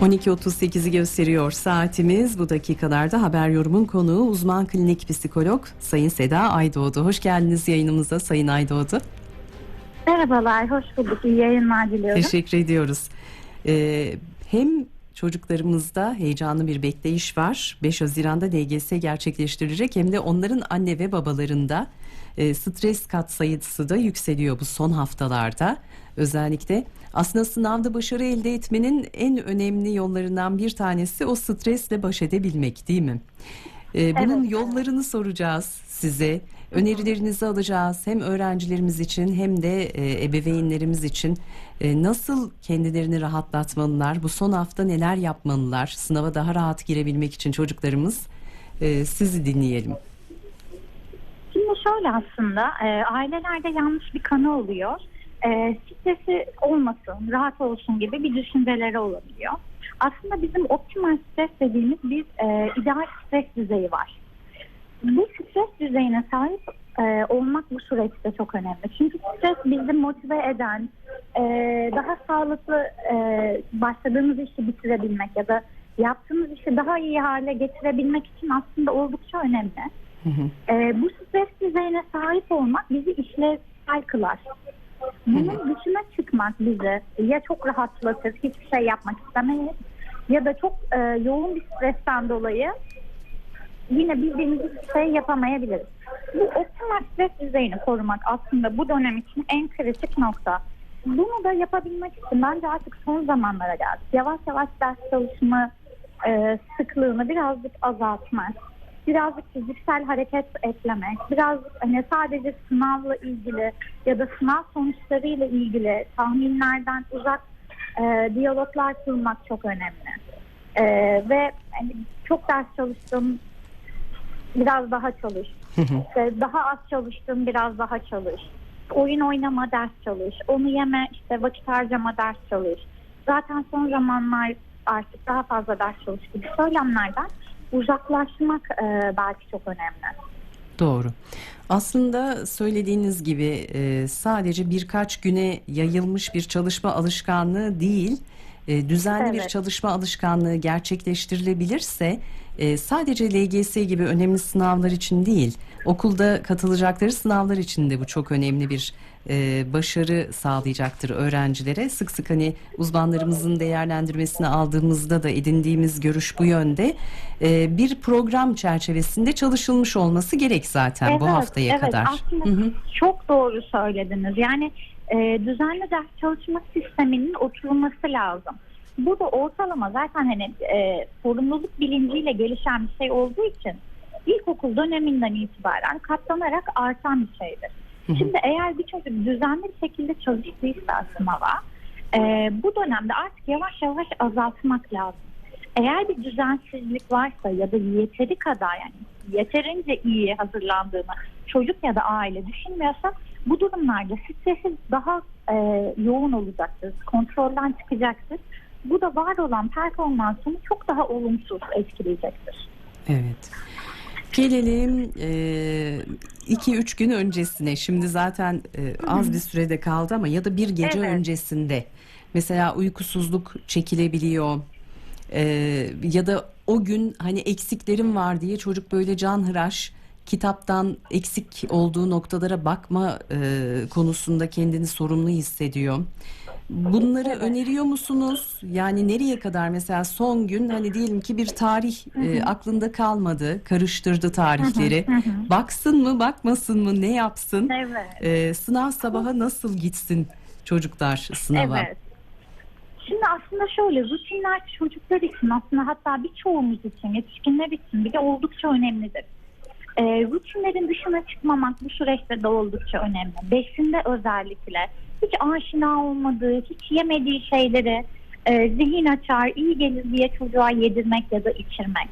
12.38'i gösteriyor saatimiz. Bu dakikalarda haber yorumun konuğu uzman klinik psikolog Sayın Seda Aydoğdu. Hoş geldiniz yayınımıza Sayın Aydoğdu. Merhabalar, hoş bulduk. İyi yayınlar diliyorum. Teşekkür ediyoruz. Ee, hem çocuklarımızda heyecanlı bir bekleyiş var. 5 Haziran'da LGS gerçekleştirilecek hem de onların anne ve babalarında e, stres katsayısı da yükseliyor bu son haftalarda. Özellikle aslında sınavda başarı elde etmenin en önemli yollarından bir tanesi o stresle baş edebilmek değil mi? Ee, bunun Evet. yollarını soracağız size. Önerilerinizi alacağız hem öğrencilerimiz için hem de e, ebeveynlerimiz için E, nasıl kendilerini rahatlatmalılar, bu son hafta neler yapmalılar, sınava daha rahat girebilmek için çocuklarımız E, sizi dinleyelim. Şimdi şöyle aslında, ailelerde yanlış bir kanı oluyor. Stresi olmasın, rahat olsun gibi bir düşünceleri olabiliyor. Aslında bizim optimal stres dediğimiz bir ideal stres düzeyi var. Bu stres düzeyine sahip e, olmak bu süreçte çok önemli. Çünkü stres bizi motive eden, e, daha sağlıklı e, başladığımız işi bitirebilmek ya da yaptığımız işi daha iyi hale getirebilmek için aslında oldukça önemli. Hı hı. E, bu stres düzeyine sahip olmak bizi işlevsel kılar. Bunun dışına çıkmak bizi ya çok rahatlatır, hiçbir şey yapmak istemeyiz ya da çok e, yoğun bir stresten dolayı yine bildiğimiz hiçbir şey yapamayabiliriz. Bu optimal stres düzeyini korumak aslında bu dönem için en kritik nokta. Bunu da yapabilmek için bence artık son zamanlara geldik. Yavaş yavaş ders çalışma e, sıklığını birazcık azaltmak, birazcık fiziksel hareket eklemek, biraz hani sadece sınavla ilgili ya da sınav sonuçlarıyla ilgili tahminlerden uzak e, diyaloglar kurmak çok önemli. E, ve hani çok ders çalıştım, biraz daha çalış. İşte daha az çalıştım, biraz daha çalış. Oyun oynama, ders çalış. Onu yeme, işte vakit harcama, ders çalış. Zaten son zamanlar artık daha fazla ders çalış gibi söylemlerden uzaklaşmak e, belki çok önemli. Doğru. Aslında söylediğiniz gibi e, sadece birkaç güne yayılmış bir çalışma alışkanlığı değil, e, düzenli bir Evet. çalışma alışkanlığı gerçekleştirilebilirse e, sadece LGS gibi önemli sınavlar için değil, okulda katılacakları sınavlar için de bu çok önemli bir e, başarı sağlayacaktır öğrencilere. Sık sık hani uzmanlarımızın değerlendirmesini aldığımızda da edindiğimiz görüş bu yönde. E, bir program çerçevesinde çalışılmış olması gerek zaten bu Evet, haftaya evet. kadar. Aslında Hı hı. çok doğru söylediniz. Yani e, düzenli ders çalışma sisteminin oturulması lazım. Bu da ortalama zaten hani e, sorumluluk bilinciyle gelişen bir şey olduğu için ilkokul döneminden itibaren katlanarak artan bir şeydir. Hı hı. Şimdi eğer bir çocuk düzenli bir şekilde çalıştıysa sınava e, bu dönemde artık yavaş yavaş azaltmak lazım. Eğer bir düzensizlik varsa ya da yeteri kadar yani yeterince iyi hazırlandığını çocuk ya da aile düşünmüyorsa bu durumlarda stresi daha e, yoğun olacaktır. Kontrolden çıkacaktır. Bu da var olan performansını çok daha olumsuz etkileyecektir. Evet. Gelelim 2-3 gün öncesine. Şimdi zaten e, az bir sürede kaldı ama ya da bir gece Evet. öncesinde. Mesela uykusuzluk çekilebiliyor. E, ya da o gün hani eksiklerim var diye çocuk böyle canhıraş kitaptan eksik olduğu noktalara bakma e, konusunda kendini sorumlu hissediyor. Bunları öneriyor musunuz? Yani nereye kadar mesela son gün hani diyelim ki bir tarih e, aklında kalmadı, karıştırdı tarihleri. Baksın mı, bakmasın mı, ne yapsın? Evet. E, sınav sabaha nasıl gitsin çocuklar sınava? Evet. Şimdi aslında şöyle rutinler çocuklar için aslında hatta birçoğumuz için yetişkinler için bile oldukça önemlidir. Ee, rutinlerin dışına çıkmamak bu süreçte de oldukça önemli. Besinde özellikle hiç aşina olmadığı, hiç yemediği şeyleri e, zihin açar, iyi gelir diye çocuğa yedirmek ya da içirmek.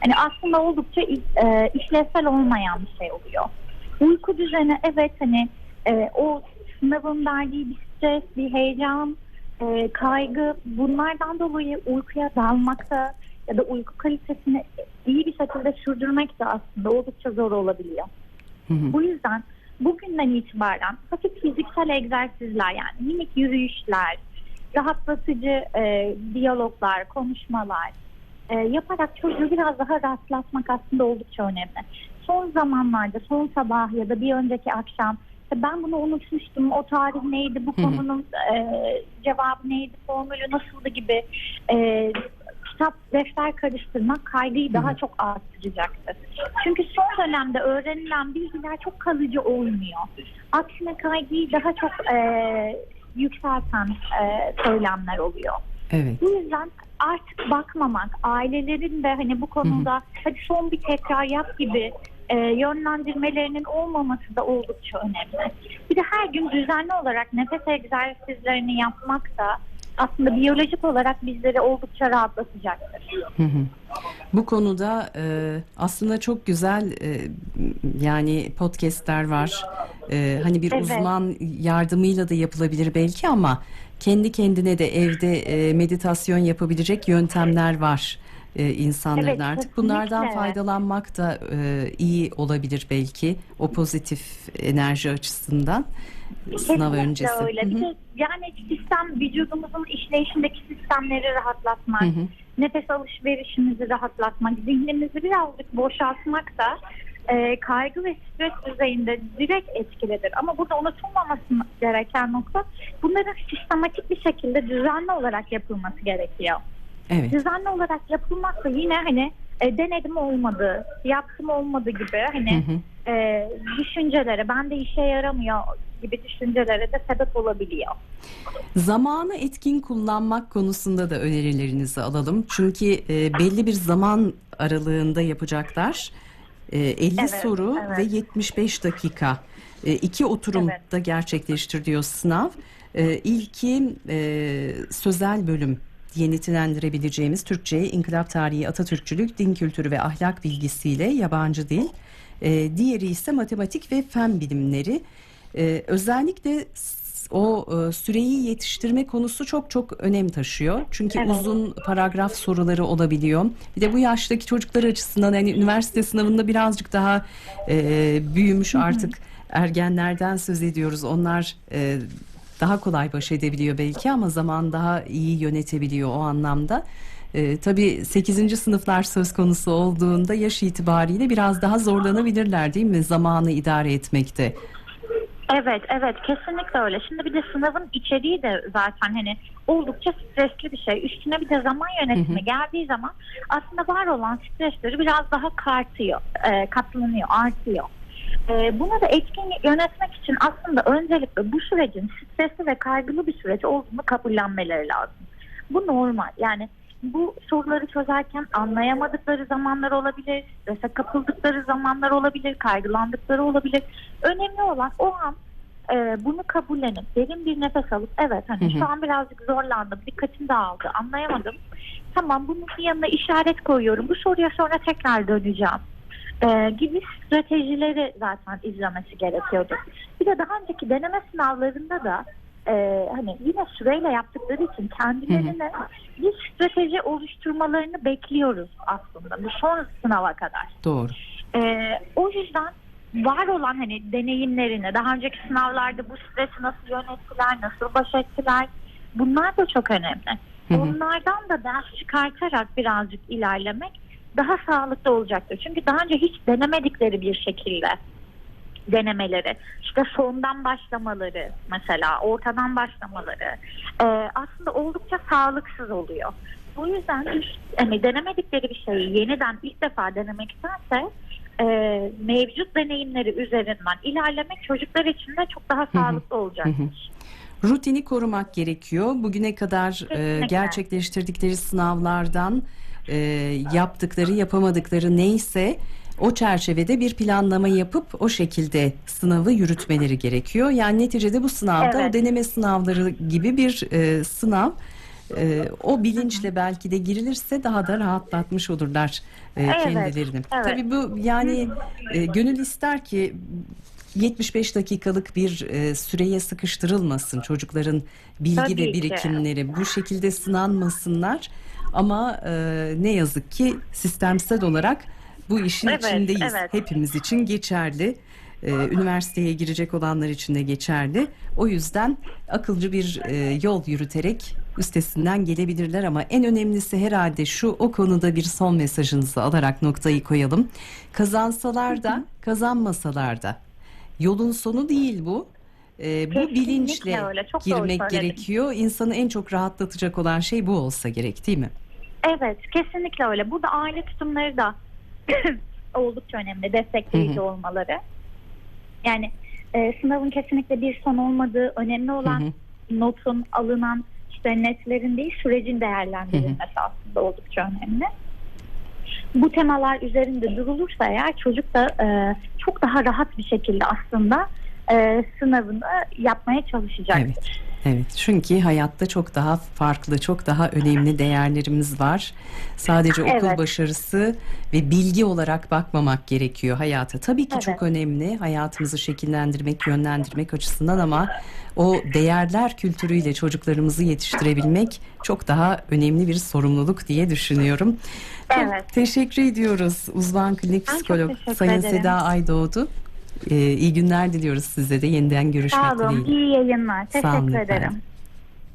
Hani aslında oldukça e, işlevsel olmayan bir şey oluyor. Uyku düzeni evet hani e, o sınavın verdiği bir stres, bir heyecan, e, kaygı bunlardan dolayı uykuya dalmakta ya da uyku kalitesini iyi bir şekilde sürdürmek de aslında oldukça zor olabiliyor. Hı hı. Bu yüzden bugünden itibaren hafif fiziksel egzersizler yani minik yürüyüşler, rahatlatıcı e, diyaloglar, konuşmalar e, yaparak çocuğu biraz daha rahatlatmak aslında oldukça önemli. Son zamanlarda, son sabah ya da bir önceki akşam ben bunu unutmuştum, o tarih neydi, bu konunun e, cevabı neydi, formülü nasıldı gibi e, kitap, defter karıştırmak kaygıyı daha çok arttıracaktır. Çünkü son dönemde öğrenilen bilgiler çok kalıcı olmuyor. Aksine kaygıyı daha çok e, yükselten e, söylemler oluyor. Evet. Bu yüzden artık bakmamak, ailelerin de hani bu konuda hadi son bir tekrar yap gibi e, yönlendirmelerinin olmaması da oldukça önemli. Bir de her gün düzenli olarak nefes egzersizlerini yapmak da aslında biyolojik olarak bizleri oldukça rahatlatacaktır. Hı hı. Bu konuda e, aslında çok güzel e, yani podcastler var. E, hani bir Evet. uzman yardımıyla da yapılabilir belki ama kendi kendine de evde e, meditasyon yapabilecek yöntemler var e, insanların Evet, artık. Bunlardan faydalanmak da e, iyi olabilir belki o pozitif enerji açısından sınav Kesinlikle öncesi. öyle. Bir de yani vücudumuzun vücudumuzun işleyişindeki sistemleri rahatlatmak, Hı hı. nefes alışverişimizi rahatlatmak, zihnimizi birazcık boşaltmak da e, kaygı ve stres düzeyinde direkt etkilidir. Ama burada unutulmaması gereken nokta bunların sistematik bir şekilde düzenli olarak yapılması gerekiyor. Evet. Düzenli olarak yapılmazsa yine hani e, denedim olmadı, yaptım olmadı gibi hani Hı hı. e, düşüncelere, ben de işe yaramıyor gibi düşüncelere de sebep olabiliyor. Zamanı etkin kullanmak konusunda da önerilerinizi alalım. Çünkü e, belli bir zaman aralığında yapacaklar. E, 50 Evet, soru evet. ve 75 dakika. E, iki oturumda gerçekleştiriliyor sınav. E, ilki e, sözel bölüm diye nitelendirebileceğimiz Türkçe, İnkılap Tarihi, Atatürkçülük, Din Kültürü ve Ahlak Bilgisiyle yabancı dil. E, diğeri ise matematik ve fen bilimleri. E, özellikle o e, süreyi yetiştirme konusu çok çok önem taşıyor. Çünkü Evet. uzun paragraf soruları olabiliyor. Bir de bu yaştaki çocuklar açısından hani üniversite sınavında birazcık daha e, büyümüş artık ergenlerden söz ediyoruz. Onlar e, daha kolay baş edebiliyor belki ama zaman daha iyi yönetebiliyor o anlamda. E, tabii 8. sınıflar söz konusu olduğunda yaş itibariyle biraz daha zorlanabilirler değil mi zamanı idare etmekte? Evet, evet kesinlikle öyle. Şimdi bir de sınavın içeriği de zaten hani oldukça stresli bir şey. Üstüne bir de zaman yönetimi geldiği zaman aslında var olan stresleri biraz daha kartıyor, e, katlanıyor, artıyor. E, bunu da etkin yönetmek için aslında öncelikle bu sürecin stresli ve kaygılı bir süreç olduğunu kabullenmeleri lazım. Bu normal. Yani bu soruları çözerken anlayamadıkları zamanlar olabilir, strese kapıldıkları zamanlar olabilir, kaygılandıkları olabilir. Önemli olan o an e, bunu kabullenip derin bir nefes alıp evet hani Hı hı. şu an birazcık zorlandım, dikkatim dağıldı, anlayamadım. Tamam bunun yanına işaret koyuyorum. Bu soruya sonra tekrar döneceğim. E, gibi stratejileri zaten izlemesi gerekiyordu. Bir de daha önceki deneme sınavlarında da e, hani yine süreyle yaptıkları için kendilerine bir strateji oluşturmalarını bekliyoruz aslında bu son sınava kadar. Doğru. Ee, o yüzden var olan hani deneyimlerini, daha önceki sınavlarda bu stresi nasıl yönettiler, nasıl baş ettiler bunlar da çok önemli. Hı hı. Onlardan da ders çıkartarak birazcık ilerlemek daha sağlıklı olacaktır. Çünkü daha önce hiç denemedikleri bir şekilde denemeleri, işte sondan başlamaları mesela, ortadan başlamaları e, aslında oldukça sağlıksız oluyor. Bu yüzden hiç hani denemedikleri bir şeyi yeniden ilk defa denemektense e, mevcut deneyimleri üzerinden ilerlemek çocuklar için de çok daha sağlıklı olacaktır. Rutini korumak gerekiyor. Bugüne kadar e, gerçekleştirdikleri sınavlardan e, yaptıkları, yapamadıkları neyse o çerçevede bir planlama yapıp o şekilde sınavı yürütmeleri gerekiyor. Yani neticede bu sınavda Evet. o deneme sınavları gibi bir e, sınav. E, o bilinçle belki de girilirse daha da rahatlatmış olurlar e, Evet, kendilerini. evet. Tabii bu yani e, gönül ister ki 75 dakikalık bir e, süreye sıkıştırılmasın çocukların bilgi Tabii ve ki. birikimleri bu şekilde sınanmasınlar ama e, ne yazık ki sistemsel olarak bu işin Evet, içindeyiz evet. hepimiz için geçerli e, üniversiteye girecek olanlar için de geçerli. O yüzden akılcı bir e, yol yürüterek üstesinden gelebilirler ama en önemlisi herhalde şu o konuda bir son mesajınızı alarak noktayı koyalım. Kazansalar da kazanmasalar da yolun sonu değil bu. E, bu Kesinlikle bilinçle öyle, çok doğru girmek gerekiyor. İnsanı en çok rahatlatacak olan şey bu olsa gerek değil mi? Evet, kesinlikle öyle. Burada aile tutumları da oldukça önemli, destekleyici olmaları. Yani e, sınavın kesinlikle bir son olmadığı, önemli olan notun alınan işte netlerin değil, sürecin değerlendirilmesi aslında oldukça önemli. Bu temalar üzerinde durulursa eğer çocuk da e, çok daha rahat bir şekilde aslında e, sınavını yapmaya çalışacaktır. Evet. Evet çünkü hayatta çok daha farklı, çok daha önemli değerlerimiz var. Sadece okul Evet. başarısı ve bilgi olarak bakmamak gerekiyor hayata. Tabii ki Evet. çok önemli hayatımızı şekillendirmek, yönlendirmek açısından ama o değerler kültürüyle çocuklarımızı yetiştirebilmek çok daha önemli bir sorumluluk diye düşünüyorum. Çok Evet. teşekkür ediyoruz uzman klinik çok psikolog Sayın ederim. Seda Aydoğdu. Ee, iyi günler diliyoruz size de yeniden görüşmek Sağ olun, dileğiyle. iyi yayınlar. Sağ olun Teşekkür efendim. ederim.